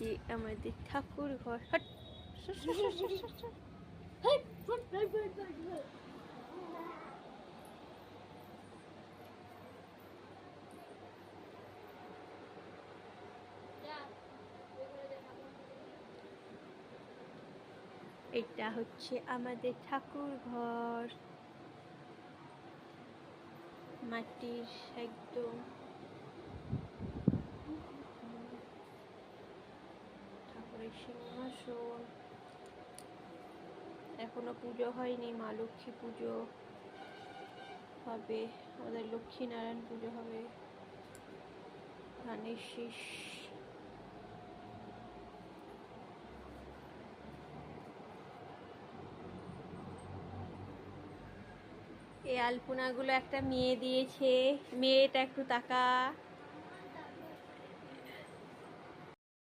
যে আমাদের ঠাকুর ঘর। এটা হচ্ছে আমাদের ঠাকুর ঘর মাটির একদম সিংহাসন এখনও পুজো হয়নি, মা লক্ষ্মী পুজো হবে, আমাদের লক্ষ্মীনারায়ণ পুজো হবে, ধানের শীষ। এই আলপনাগুলো একটা মেয়ে দিয়েছে, মেয়েটা একটু তাকা।